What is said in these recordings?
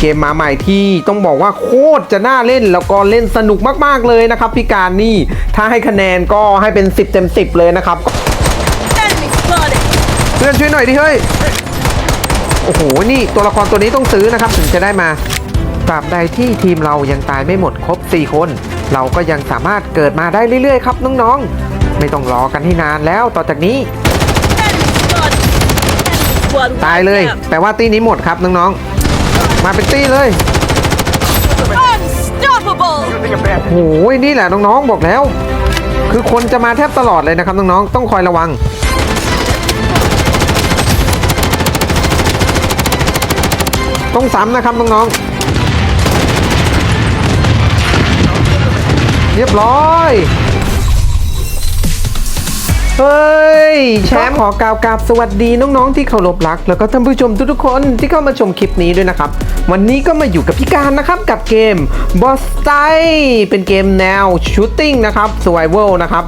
เกมมาใหม่ที่ต้องบอกว่าโคตรจะน่าเล่นแล้วก็เล่นสนุกมากๆเลยนะครับพี่การนี่ถ้าให้คะแนนก็ให้เป็น 10 เต็ม 10 เลยนะครับ เพื่อนช่วยหน่อยดิเฮ้ย โอ้โห นี่ตัวละครตัวนี้ต้องซื้อนะครับ ถึงจะได้มาตราบใดที่ทีมเรายังตายไม่หมดครบ 4 คน เราก็ยังสามารถเกิดมาได้เรื่อยๆครับน้องๆ ไม่ต้องรอกันให้นานแล้วต่อจากนี้ ตายเลย แต่ว่าตีนี้หมดครับน้องๆ มาเป็นตีเลย Unstoppable. โอ้โหนี่แหละน้องๆบอกแล้ว คือคนจะมาแทบตลอดเลยนะครับน้องๆต้องคอยระวัง ต้องซ้ำนะครับน้องๆเรียบร้อยเฮ้ย แชมป์ขอกล่าวกราบสวัสดีน้องๆที่เคารพรัก แล้วก็ท่านผู้ชมทุกๆคนที่เข้ามาชมคลิปนี้ด้วยนะครับ วันนี้ก็มาอยู่กับพี่การนะครับกับเกม Boss t y เป็นเกมแนว Shooting นะครับ Survival นะครับ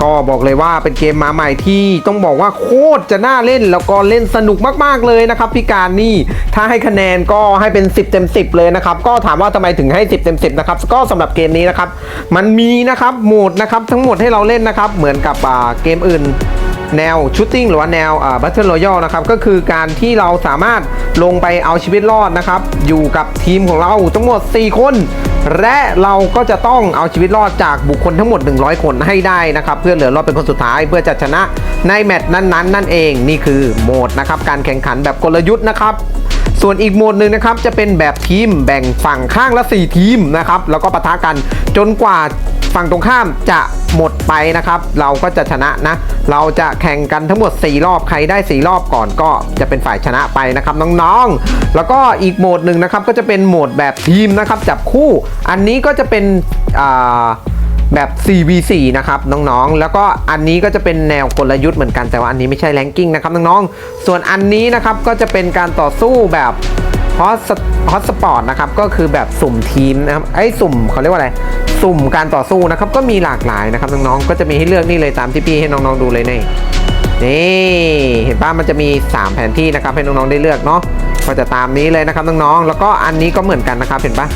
ก็บอกเลยว่าเป็นเกมมาใหม่ที่ต้องบอกว่าโคตรจะน่าเล่นแล้วก็เล่นสนุกมากๆเลยนะครับพี่การนี่ถ้าให้คะแนนก็ให้เป็น 10 เต็ม 10 เลยนะครับก็ถามว่าทำไมถึงให้ 10 เต็ม 10 นะครับก็สำหรับเกมนี้นะครับมันมีนะครับโหมดนะครับทั้งหมดให้เราเล่นนะครับเหมือนกับเกมอื่น แนวชูตติ้งหรือว่าแนวบัตเทิลรอยัลนะครับก็คือการที่เราสามารถลงไปเอาชีวิตรอดนะครับอยู่กับทีมของเราทั้งหมด 4 คน และเราก็จะต้องเอาชีวิตรอดจากบุคคลทั้งหมด 100 คนให้ได้นะครับเพื่อเหลือรอดเป็นคนสุดท้ายเพื่อจะชนะในแมตช์นั้นๆ นั่นเองนี่คือโหมดนะครับการแข่งขันแบบกลยุทธ์นะครับ ส่วนอีกโหมดหนึ่งนะครับจะเป็นแบบทีมแบ่งฝั่งข้างละ 4 ทีมนะครับแล้วก็ปะทะกันจนกว่าฝั่งตรงข้ามจะหมดไปนะครับ เราก็จะชนะนะ เราจะแข่งกันทั้งหมด 4 รอบใครได้ 4 รอบก่อนก็จะเป็นฝ่ายชนะไปนะครับน้องๆ แล้วก็อีกโหมดหนึ่งนะครับก็จะเป็นโหมดแบบทีมนะครับจับคู่ อันนี้ก็จะเป็นอ่า แบบ 4v4 นะครับน้องๆ แล้วก็อันนี้ก็จะเป็นแนวกลยุทธ์เหมือนกันแต่ว่าอันนี้ไม่ใช่แรงกิ้งนะครับน้องๆ ส่วนอันนี้นะครับก็จะเป็นการต่อสู้แบบฮอสฮอสสปอร์ตนะครับก็คือแบบสุ่มทีมนะครับไอ้สุ่มเขาเรียกว่าอะไรสุ่มการต่อสู้นะครับก็มีหลากหลายนะครับน้องๆก็จะมีให้เลือกนี่เลยตามที่พี่ให้น้องๆดูเลยนี่นี่เห็นป่ะมันจะมี 3 แผนที่นะครับให้น้องๆได้เลือกเนาะก็จะตามนี้เลยนะครับน้องๆแล้วก็อันนี้ก็เหมือนกันนะครับเห็นป่ะ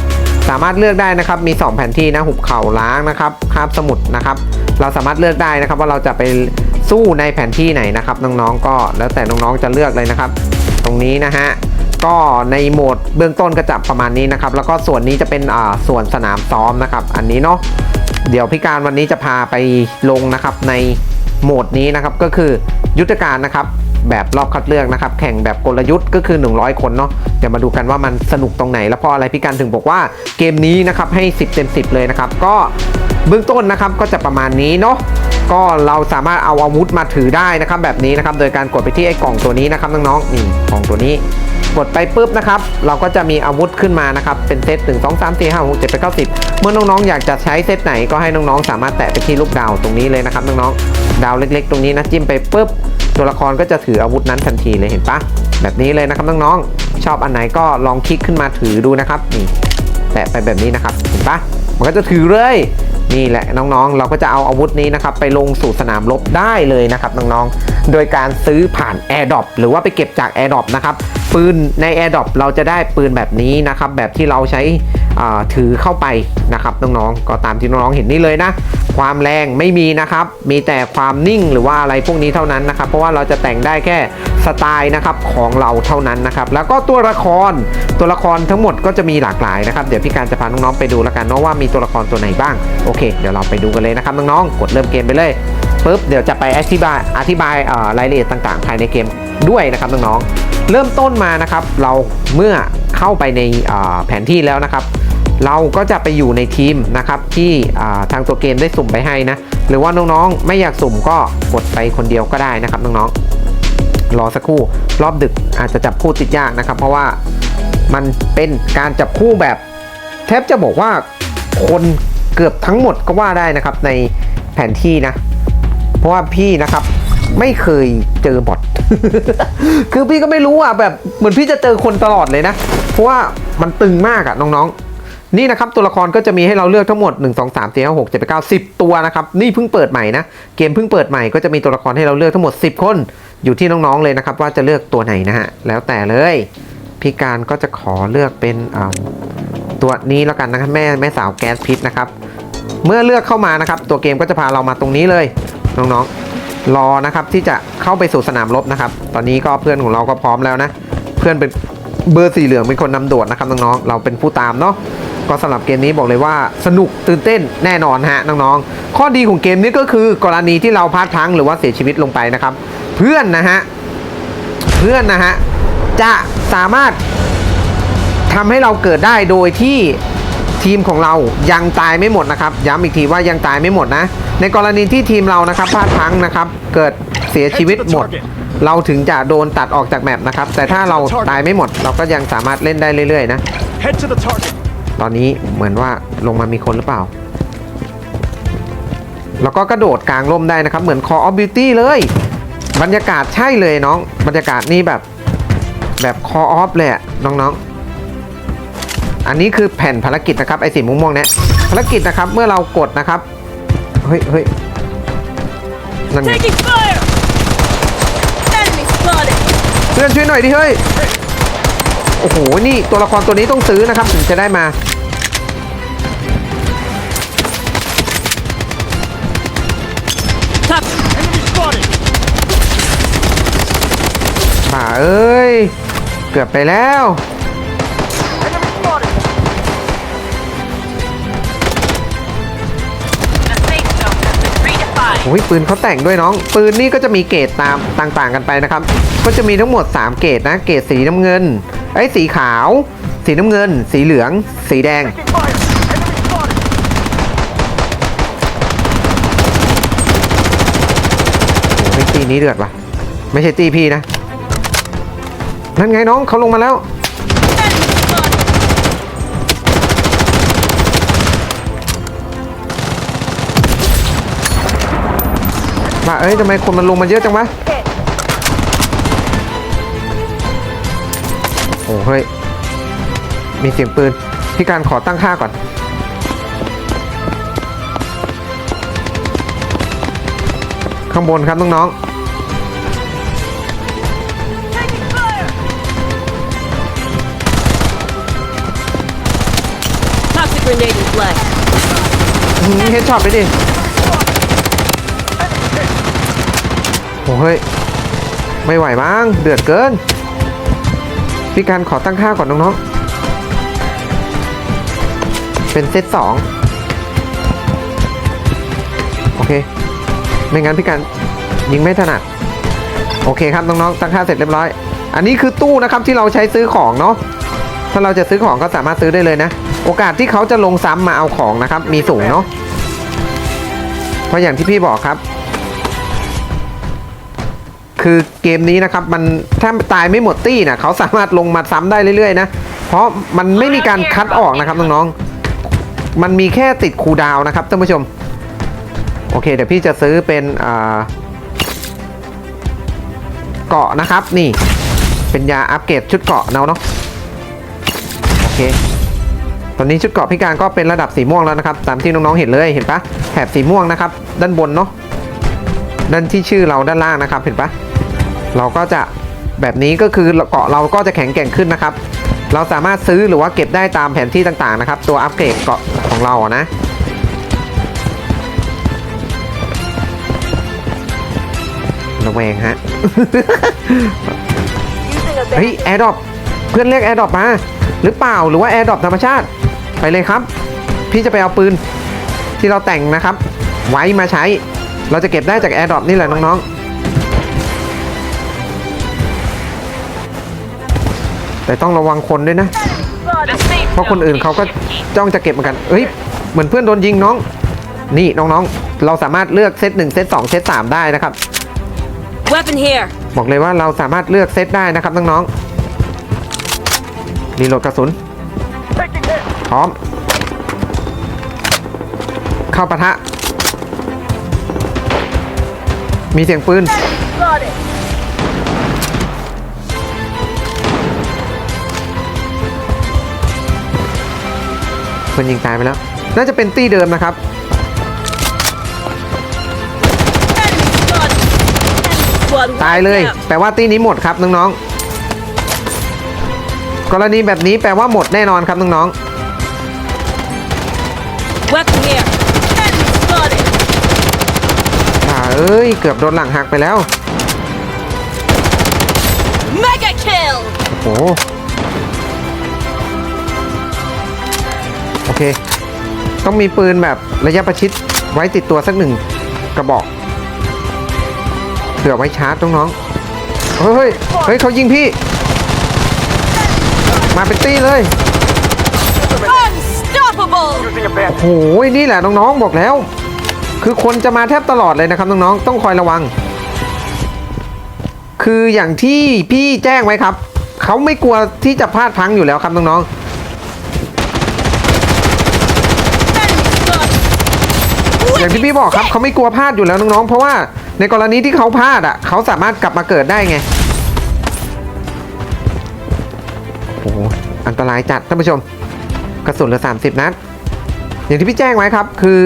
สามารถเลือกได้นะครับมี 2 แผนที่นะหุบเขาล้างนะครับคาบสมุทรนะครับ เราสามารถเลือกได้นะครับว่าเราจะไปสู้ในแผนที่ไหนนะครับน้องๆก็แล้วแต่น้องๆจะเลือกเลยนะครับ ตรงนี้นะฮะก็ในโหมดเบื้องต้นก็จะประมาณนี้นะครับ แล้วก็ส่วนนี้จะเป็นอ่าส่วนสนามซ้อมนะครับ อันนี้เนาะเดี๋ยวพี่การวันนี้จะพาไปลงนะครับในโหมดนี้นะครับก็คือยุทธการนะครับ แบบรอบคัดเลือกนะครับ แข่งแบบกลยุทธ์ก็คือ 100 คนเนาะเดี๋ยวมาดูกันว่ามันสนุกตรงไหน แล้วพราะอะไรพี่การถึงบอกว่าเกมนี้นะครับให้ 10 เต็ม 10 เลยนะครับ ก็เบื้องต้นนะครับก็จะประมาณนี้เนาะก็เราสามารถเอาอาวุธมาถือได้นะครับ แบบนี้นะครับ โดยการกดไปที่ไอ้กล่องตัวนี้นะครับน้องๆนี่กล่องตัวนี้กดไปปุ๊บนะครับ เราก็จะมีอาวุธขึ้นมานะครับ เป็นเซต1 2 3 4 5 6 7 8 9 10 เมื่อน้องๆ อยากจะใช้เซตไหนก็ให้น้องๆ สามารถแตะไปที่ลูกดาวตรงนี้เลยนะครับน้องๆ ดาวเล็กๆ ตรงนี้นะจิ้มไปปุ๊บ ตัวละครก็จะถืออาวุธนั้นทันทีเลยเห็นปะแบบนี้เลยนะครับน้องๆชอบอันไหนก็ลองคลิกขึ้นมาถือดูนะครับนี่แตะไปแบบนี้นะครับเห็นปะมันก็จะถือเลยนี่แหละน้องๆ เราก็จะเอาอาวุธนี้นะครับไปลงสู่สนามรบได้เลยนะครับน้องๆ โดยการซื้อผ่าน Air d r o p หรือว่าไปเก็บจาก Air d r o p นะครับปืนใน Air d r o p เราจะได้ปืนแบบนี้นะครับแบบที่เราใช้ถือเข้าไปนะครับน้องๆก็ตามที่น้องๆเห็นนี่เลยนะ ความแรงไม่มีนะครับ มีแต่ความนิ่งหรือว่าอะไรพวกนี้เท่านั้นนะครับ เพราะว่าเราจะแต่งได้แค่สไตล์นะครับของเราเท่านั้นนะครับ แล้วก็ตัวละครตัวละครทั้งหมดก็จะมีหลากหลายนะครับ เดี๋ยวพี่การจะพาน้องๆไปดูแล้วกันเนาะว่ามีตัวละครตัวไหนบ้างโอเค เดี๋ยวเราไปดูกันเลยนะครับน้องๆกดเริ่มเกมไปเลยปุ๊บเดี๋ยวจะไปอธิบายอธิบายรายละเอียดต่างๆ ภายในเกมด้วยนะครับน้องๆเริ่มต้นมานะครับเราเมื่อเข้าไปในแผนที่แล้วนะครับ เราก็จะไปอยู่ในทีมนะครับที่ทางตัวเกมได้สุ่มไปให้นะ หรือว่าน้องๆไม่อยากสุ่มก็กดไปคนเดียวก็ได้นะครับน้องๆรอสักครู่รอบดึกอาจจะจับคู่ติดยากนะครับ เพราะว่ามันเป็นการจับคู่แบบแทบจะบอกว่าคนเกือบทั้งหมดก็ว่าได้นะครับในแผนที่นะ เพราะว่าพี่นะครับไม่เคยเจอบอทคือพี่ก็ไม่รู้อะแบบเหมือนพี่จะเจอคนตลอดเลยนะ เพราะว่ามันตึงมากอะน้องๆ นี่นะครับตัวละครก็จะมีให้เราเลือกทั้งหมด 1 2 3 4 5 6 7 8 9 10 ตัวนะครับนี่เพิ่งเปิดใหม่นะเกมเพิ่งเปิดใหม่ก็จะมีตัวละครให้เราเลือกทั้งหมด 10 คน อยู่ที่น้องๆเลยนะครับว่าจะเลือกตัวไหนนะฮะแล้วแต่เลยพี่การก็จะขอเลือกเป็นตัวนี้แล้วกันนะครับแม่แม่สาวแก๊สพิษนะครับเมื่อเลือกเข้ามานะครับตัวเกมก็จะพาเรามาตรงนี้เลยน้องๆ รอนะครับที่จะเข้าไปสู่สนามรบนะครับ ตอนนี้ก็เพื่อนของเราก็พร้อมแล้วนะ เพื่อนเป็นเบอร์สีเหลืองเป็นคนนำโดดนะครับน้องๆ เราเป็นผู้ตามเนาะ ก็สำหรับเกมนี้บอกเลยว่าสนุกตื่นเต้นแน่นอนฮะน้องๆ ข้อดีของเกมนี้ก็คือกรณีที่เราพลาดพลั้งหรือว่าเสียชีวิตลงไปนะครับ เพื่อนนะฮะเพื่อนนะฮะจะสามารถทำให้เราเกิดได้โดยที่ทีมของเรายังตายไม่หมดนะครับ ย้ำอีกทีว่ายังตายไม่หมดนะ ในกรณีที่ทีมเรานะครับพลาดพลั้งนะครับ เกิดเสียชีวิตหมด เราถึงจะโดนตัดออกจากแมปนะครับ แต่ถ้าเราตายไม่หมด เราก็ยังสามารถเล่นได้เรื่อยๆนะ Head to the target. ตอนนี้เหมือนว่าลงมามีคนหรือเปล่า แล้วก็กระโดดกลางร่มได้นะครับ เหมือน Call of Duty เลย บรรยากาศใช่เลยน้อง บรรยากาศนี่แบบแบบ Call of เลยอะน้องๆ อันนี้คือแผ่นภารกิจนะครับไอ้สีม่วงๆเนี่ยภารกิจนะครับเมื่อเรากดนะครับ เฮ้ยเฮ้ยนั่นไง Taking fire! Enemy spotted! เพื่อนช่วยหน่อยดิเฮ้ย โอ้โห นี่ตัวละครตัวนี้ต้องซื้อนะครับ ถึงจะได้มา Top! Enemy spotted. ป่าเอ้ย เกือบไปแล้ว โอ้ยปืนเขาแต่งด้วยน้อง ปืนนี่ก็จะมีเกรดตามต่างๆ กันไปนะครับ ก็จะมีทั้งหมด 3 เกรดนะ เกรดสีน้ำเงินไอ้สีขาว สีน้ำเงิน สีเหลือง สีแดงโอ้ยตีนี้เดือดว่ะ ไม่ใช่ตีพี่นะ นั่นไงน้องเขาลงมาแล้ว เอ้ยทำไมคนมันลงมาเยอะจังวะโอ้เฮ้ย มีเสียงปืน พี่การขอตั้งค่าก่อน ข้างบนครับน้อง Taking fire! Toxic grenade in play. ๆเฮดช็อตไปดิ โอ้เฮ้ย ไม่ไหวมั้งเดือดเกิน พี่การขอตั้งค่าก่อนน้องๆ เป็นเซตสองโอเค ไม่งั้นพี่การยิงไม่ถนัด โอเคครับน้องๆ ตั้งค่าเสร็จเรียบร้อย อันนี้คือตู้นะครับที่เราใช้ซื้อของเนาะ ถ้าเราจะซื้อของก็สามารถซื้อได้เลยนะ โอกาสที่เขาจะลงซ้ำมาเอาของนะครับ มีสูงเนาะ เพราะอย่างที่พี่บอกครับ เกมนี้นะครับมันถ้าตายไม่หมดตี้นะเขาสามารถลงมาซ้ำได้เรื่อยๆนะเพราะมันไม่มีการคัดออกนะครับน้องๆมันมีแค่ติดคูลดาวน์นะครับท่านผู้ชมโอเคเดี๋ยวพี่จะซื้อเป็นอ่าเกาะนะครับนี่เป็นยาอัปเกรดชุดเกาะเนาะเนาะโอเคตอนนี้ชุดเกราะพิการก็เป็นระดับสีม่วงแล้วนะครับตามที่น้องๆเห็นเลยเห็นปะแถบสีม่วงนะครับ ด้านบนเนาะด้านที่ชื่อเราด้านล่างนะครับเห็นปะ เราก็จะแบบนี้ก็คือเกราะเราก็จะแข็งแกร่งขึ้นนะครับ เราสามารถซื้อหรือว่าเก็บได้ตามแผนที่ต่างๆนะครับ ตัวอัปเกรดเกราะของเราอะนะระแวงฮะ เฮ้ยแอร์ดรอปเพื่อนเรียกแอร์ดรอปมา หรือเปล่าหรือว่าแอร์ดรอปธรรมชาติ ไปเลยครับ พี่จะไปเอาปืนที่เราแต่งนะครับ ไว้มาใช้ เราจะเก็บได้จากแอร์ดรอปนี่แหละน้องๆ แต่ต้องระวังคนด้วยนะ The safe เพราะคนอื่นเขาก็จ้องจะเก็บเหมือนกันเฮ้ย เหมือนเพื่อนโดนยิงน้อง นี่น้องๆ เราสามารถเลือกเซตหนึ่งเซตสองเซตสามได้นะครับ Weapon here. บอกเลยว่าเราสามารถเลือกเซตได้นะครับน้องๆรีโหลดกระสุน Taking hit. พร้อม เข้าปะทะ มีเสียงปืน คนยิงตายไปแล้ว น่าจะเป็นตี้เดิมนะครับ Enemy spotted. Enemy squad ตายเลย wiped out. แต่ว่าตี้นี้หมดครับน้องกรณีแบบนี้แปลว่าหมดแน่นอนครับน้อง Weapon here. Enemy spotted. ๆอ่าเอ้ย เกือบโดนหลังหักไปแล้ว Mega kill. โอ้โห โอเค ต้องมีปืนแบบระยะประชิดไว้ติดตัวสักหนึ่งกระบอกเผื่อไว้ชาร์จน้องๆเฮ้ยเฮ้ยเฮ้ยเขายิงพี่ มาเป็นตี้เลย Unstoppable. Using a band. โอ้โหนี่แหละน้องๆบอกแล้ว คือคนจะมาแทบตลอดเลยนะครับน้องๆต้องคอยระวัง คืออย่างที่พี่แจ้งไว้ครับ เขาไม่กลัวที่จะพลาดพลังอยู่แล้วครับน้อง Enemy spotted. ๆ อย่างที่พี่บอกครับเขาไม่กลัวพลาดอยู่แล้วน้องๆ เพราะว่าในกรณีที่เขาพลาดอะเขาสามารถกลับมาเกิดได้ไงโอ้โหอันตรายจัดท่านผู้ชม กระสุนเหลือ30 นัดอย่างที่พี่แจ้งไว้ครับคือ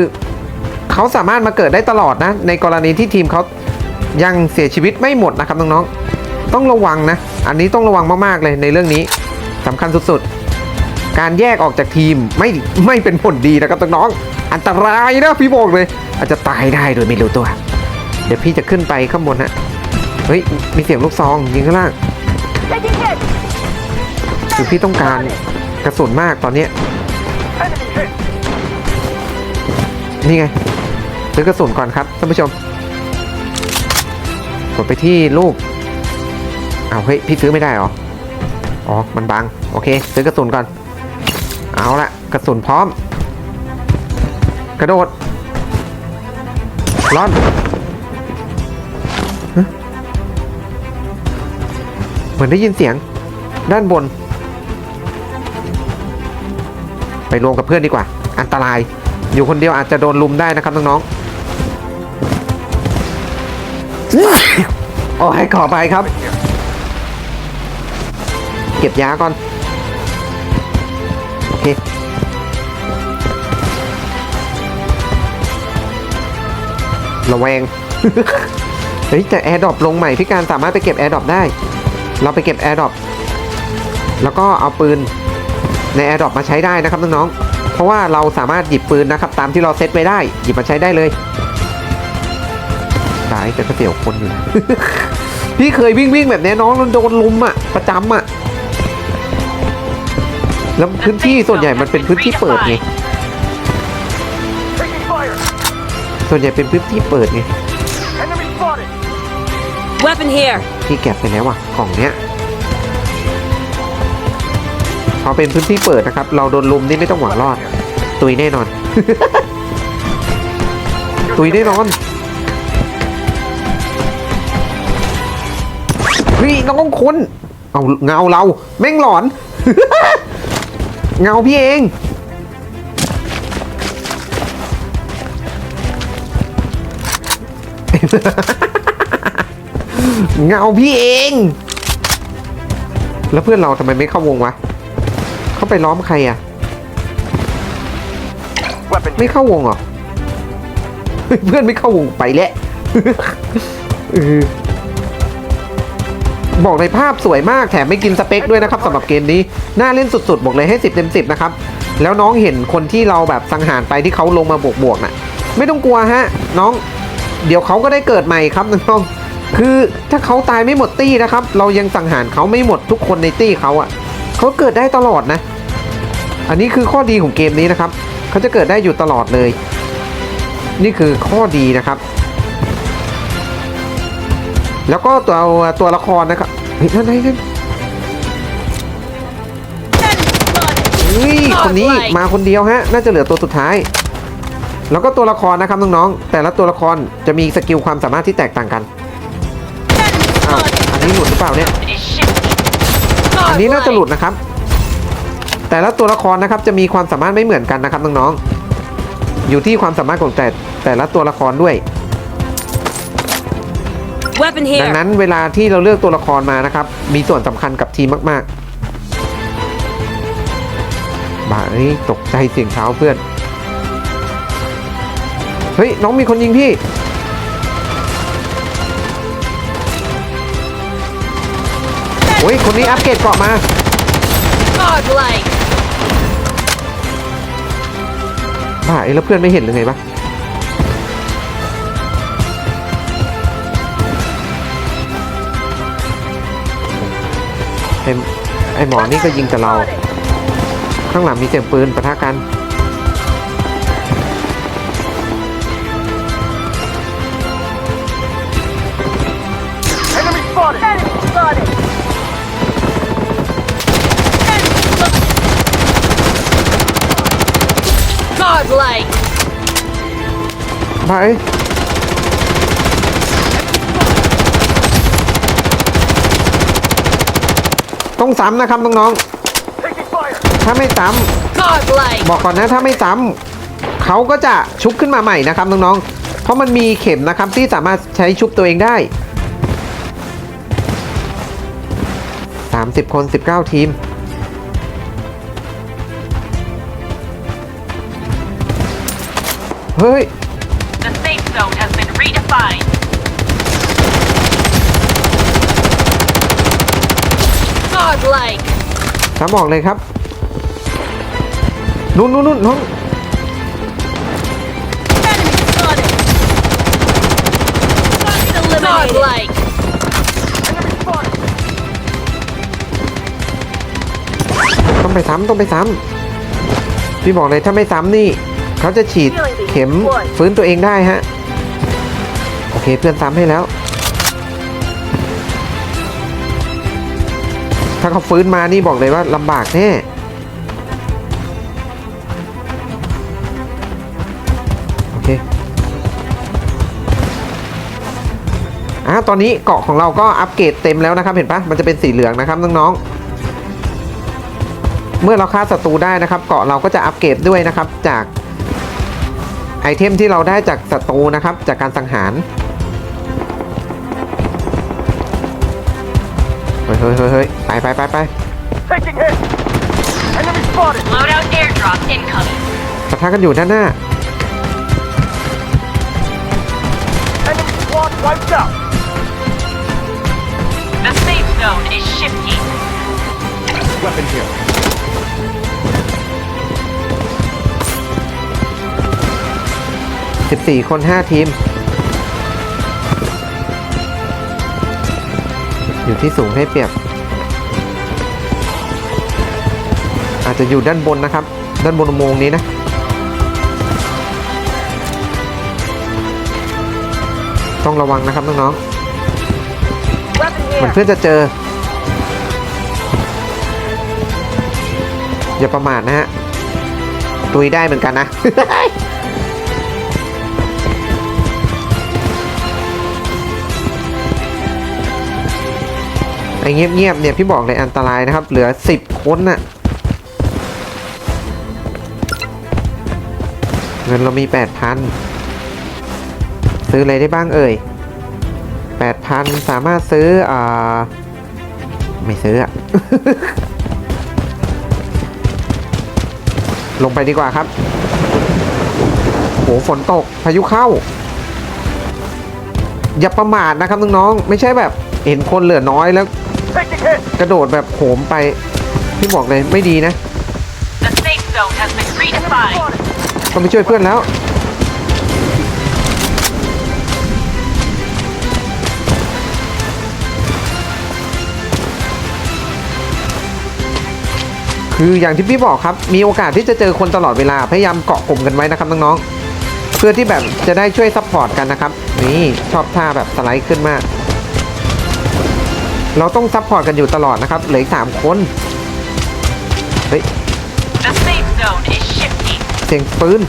เขาสามารถมาเกิดได้ตลอดนะ ในกรณีที่ทีมเขายังเสียชีวิตไม่หมดนะครับน้องๆต้องระวังนะ อันนี้ต้องระวังมากๆเลยในเรื่องนี้สำคัญสุดๆ การแยกออกจากทีมไม่ไม่เป็นผลดีนะครับน้องๆอันตรายนะพี่บอกเลย อาจจะตายได้โดยไม่รู้ตัว เดี๋ยวพี่จะขึ้นไปข้างบนฮะเฮ้ยมีเสียงลูกซองยิงข้างล่างคือพี่ต้องการกระสุนมากตอนนี้นี่ไงซื้อกระสุนก่อนครับท่านผู้ชมกดไปที่รูปเอาเฮ้ยพี่ซื้อไม่ได้เหรออ๋อ มันบังโอเค ซื้อกระสุนก่อน เอาละกระสุนพร้อม กระโดดร่อนเหมือนได้ยินเสียง ด้านบน ไปรวมกับเพื่อนดีกว่า อันตราย อยู่คนเดียวอาจจะโดนลุมได้นะครับน้องๆโอ้ยขอไปครับ เก็บยาก่อน ระแวง เฮ้ยแต่แอร์ดรอปลงใหม่พี่การสามารถไปเก็บแอร์ดรอปได้ เราไปเก็บแอร์ดรอปแล้วก็เอาปืนในแอร์ดรอปมาใช้ได้นะครับน้องๆ เพราะว่าเราสามารถหยิบปืนนะครับตามที่เราเซตไว้ได้ หยิบมาใช้ได้เลยได้แต่ก็เสียวคนอยู่ พี่เคยวิ่งวิ่งแบบนี้น้องโดนลุมอะ ประจำอะ แล้วพื้นที่ส่วนใหญ่มันเป็นพื้นที่เปิดไง ส่วนใหญ่เป็นพื้นที่เปิดไง Enemy spotted. Weapon here. พี่แก็บไปแล้วอะกล่องเนี้ยพอเป็นพื้นที่เปิดนะครับ เราโดนลุมนี่ไม่ต้องหวังรอด ตุยแน่นอน ตุยแน่นอนเฮ้ยน้องคนเอาเงาเรา แม่งหลอน เงาพี่เอง เงาพี่เอง แล้วเพื่อนเราทำไมไม่เข้าวงวะ เข้าไปล้อมใครอะ ไม่เข้าวงเหรอ เพื่อนไม่เข้าวงไปแล้วบอกในภาพสวยมากแถมไม่กินสเปคด้วยนะครับสำหรับเกมนี้ น่าเล่นสุดๆ บอกเลยให้ 10เต็ม10 นะครับ แล้วน้องเห็นคนที่เราแบบสังหารไปที่เขาลงมาบวกๆน่ะ ไม่ต้องกลัวฮะ น้อง เดี๋ยวเขาก็ได้เกิดใหม่ครับน้องคือถ้าเขาตายไม่หมดตี้นะครับ เรายังสังหารเขาไม่หมดทุกคนในตี้เขาอะ่ะเขาเกิดได้ตลอดนะ อันนี้คือข้อดีของเกมนี้นะครับเขาจะเกิดได้อยู่ตลอดเลย นี่คือข้อดีนะครับ แล้วก็ตัวตัวละครนะครับเฮ้ยนั่นไงนั่นเฮ้ยคนนี้มาคนเดียวฮะ น่าจะเหลือตัวสุดท้าย แล้วก็ตัวละครนะครับน้องๆแต่ละตัวละครจะมีสกิลความสามารถที่แตกต่างกัน Enemy อ้าว spotted. อันนี้หลุดหรือเปล่าเนี่ยอันนี้น่าจะหลุดนะครับ แต่ละตัวละครนะครับจะมีความสามารถไม่เหมือนกันนะครับน้องๆอยู่ที่ความสามารถของแต่แต่ละตัวละครด้วย Weapon ดัง here. นั้นเวลาที่เราเลือกตัวละครมานะครับ มีส่วนสำคัญกับทีมมากๆบ้าเอ้ยตกใจเสียงเท้าเพื่อน เฮ้ย น้องมีคนยิงพี่ โอ้ย คนนี้อัปเกรดเกาะมา Godlike. บ้าเอ้ยแล้วเพื่อนไม่เห็นหรือไงปะไอ้ไอ้หมอนี่ก็ยิงแต่เรา ข้างหลังมีเสียงปืนปะทะกัน Godlike. บ้าเอ้ยต้องซ้ำนะครับน้อง Taking fire! ๆถ้าไม่ซ้ Godlike. ำบอกก่อนนะถ้าไม่ซ้ำเขาก็จะชุบขึ้นมาใหม่นะครับน้องๆ เพราะมันมีเข็มนะครับที่สามารถใช้ชุบตัวเองได้ 30 คน 19 ทีม เฮ้ย The safe zone has been redefined. Godlike. ซ้ำบอกเลยครับนู่นนู่นนู่นน้อง Enemy spotted. Eliminated. Godlike. Enemy spotted! ต้องไปซ้ำต้องไปซ้ำพี่บอกเลยถ้าไม่ซ้ำนี่ เขาจะฉีด เข็มฟื้นตัวเองได้ฮะ โอเคเพื่อนซ้ำให้แล้ว ถ้าเขาฟื้นมานี่บอกเลยว่าลำบากแน่โอเคอะตอนนี้เกาะของเราก็อัปเกรดเต็มแล้วนะครับ เห็นปะมันจะเป็นสีเหลืองนะครับน้องๆเมื่อเราฆ่าศัตรูได้นะครับ เกาะเราก็จะอัปเกรดด้วยนะครับ จาก อเทมที่เราได้จากศัตรูนะครับ จากการสังหารเฮ้ยเฮ้ยเฮ้ยเฮ้ยไปไปไปไป Taking hit! Enemy spotted! Loadout airdrop incoming. ปะทะกันอยู่ด้านหน้า Enemy squad wiped out! The safe zone is shifting. Weapon here. 14 คน 5 ทีม อยู่ที่สูงให้เปรียบ อาจจะอยู่ด้านบนนะครับ ด้านบนโมงนี้นะต้องระวังนะครับน้องๆเหมือนเพื่อนจะเจอ อย่าประมาทนะฮะ ตุยได้เหมือนกันนะ เงียบๆเนี่ยพี่บอกเลยอันตรายนะครับ เหลือสิบคนน่ะเงินเรามีแปดพันซื้ออะไรได้บ้างเอ่ยแปดพันสามารถซื้ออ่าไม่ซื้ออะลงไปดีกว่าครับโหฝนตกพายุเข้า อย่าประมาทนะครับน้องๆไม่ใช่แบบเห็นคนเหลือน้อยแล้ว Taking hit! กระโดดแบบโหมไปพี่บอกเลยไม่ดีนะ The safe zone has been redefined. ต้องไปช่วยเพื่อนแล้ว คืออย่างที่พี่บอกครับ มีโอกาสที่จะเจอคนตลอดเวลา พยายามเกาะกลุ่มกันไว้นะครับน้องๆ เพื่อที่แบบจะได้ช่วยซัพพอร์ตกันนะครับ นี่ชอบท่าแบบสไลด์ขึ้นมาก เราต้องซัพพอร์ตกันอยู่ตลอดนะครับ เหลืออีกสามคนเฮ้ย The safe zone is shifting. เสียงปืน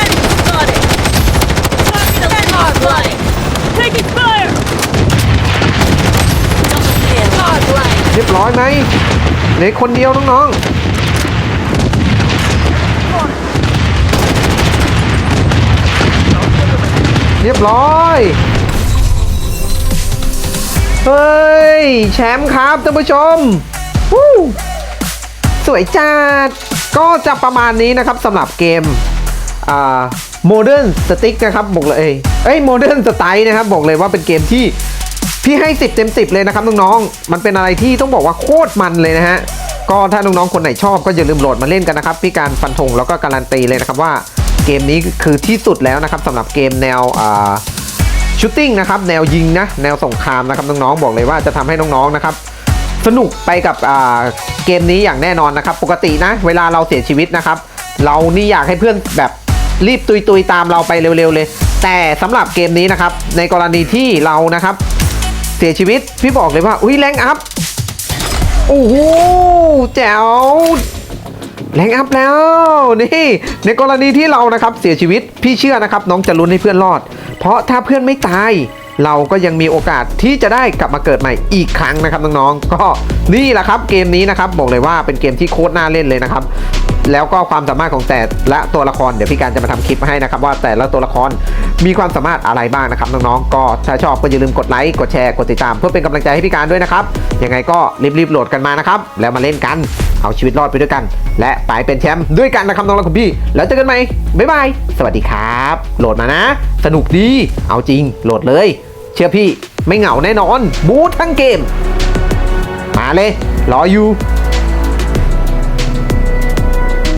Enemy spotted. Godlike. Taking fire. Double kill. Godlike. เรียบร้อยไหมเหลือคนเดียวน้องๆเรียบร้อย เฮ้ย แชมป์ครับท่านผู้ชมวู้สวยจัด ก็จะประมาณนี้นะครับสำหรับเกมอ่า Modern Stick นะครับบอกเลยเอ้ย Modern Style นะครับบอกเลยว่าเป็นเกมที่พี่ให้ 10 เต็ม 10 เลยนะครับน้องๆ มันเป็นอะไรที่ต้องบอกว่าโคตรมันเลยนะฮะ ก็ถ้าน้องๆ คนไหนชอบก็อย่าลืมโหลดมาเล่นกันนะครับ พี่การฟันธงแล้วก็การันตีเลยนะครับว่าเกมนี้คือที่สุดแล้วนะครับสำหรับเกมแนวอ่า ชูตติ้งนะครับแนวยิงนะแนวสงครามนะครับน้องๆบอกเลยว่าจะทำให้น้องๆนะครับสนุกไปกับเกมนี้อย่างแน่นอนนะครับ ปกตินะ เวลาเราเสียชีวิตนะครับ เรานี่อยากให้เพื่อนแบบรีบตุยตุยๆตามเราไปเร็วๆเลย แต่สำหรับเกมนี้นะครับ ในกรณีที่เรานะครับ เสียชีวิตพี่บอกเลยว่าอุ้ยแรงอัพโอ้โหแจ๋ว แรงอัพแล้วนี่ในกรณีที่เรานะครับเสียชีวิตพี่เชื่อนะครับน้องจะลุ้นให้เพื่อนรอด เพราะถ้าเพื่อนไม่ตายเราก็ยังมีโอกาสที่จะได้กลับมาเกิดใหม่อีกครั้งนะครับน้องๆ ก็นี่แหละครับเกมนี้นะครับบอกเลยว่าเป็นเกมที่โคตรน่าเล่นเลยนะครับ แล้วก็ความสามารถของแต่ละตัวละครเดี๋ยวพี่การจะมาทำคลิปมาให้นะครับว่าแต่ละตัวละครมีความสามารถอะไรบ้างนะครับน้องๆก็ถ้าชอบก็อย่าลืมกดไลค์กดแชร์กดติดตาม เพื่อเป็นกำลังใจให้พี่การด้วยนะครับยังไงก็รีบๆโหลดกันมานะครับแล้วมาเล่นกันเอาชีวิตรอดไปด้วยกัน และไปเป็นแชมป์ด้วยกันนะครับน้องๆคุณพี่ แล้วเจอกันใหม่บ๊ายบายสวัสดีครับ โหลดมานะ สนุกดี เอาจริง โหลดเลย เชื่อพี่ไม่เหงาแน่นอน บูททั้งเกม มาเลย รออยู่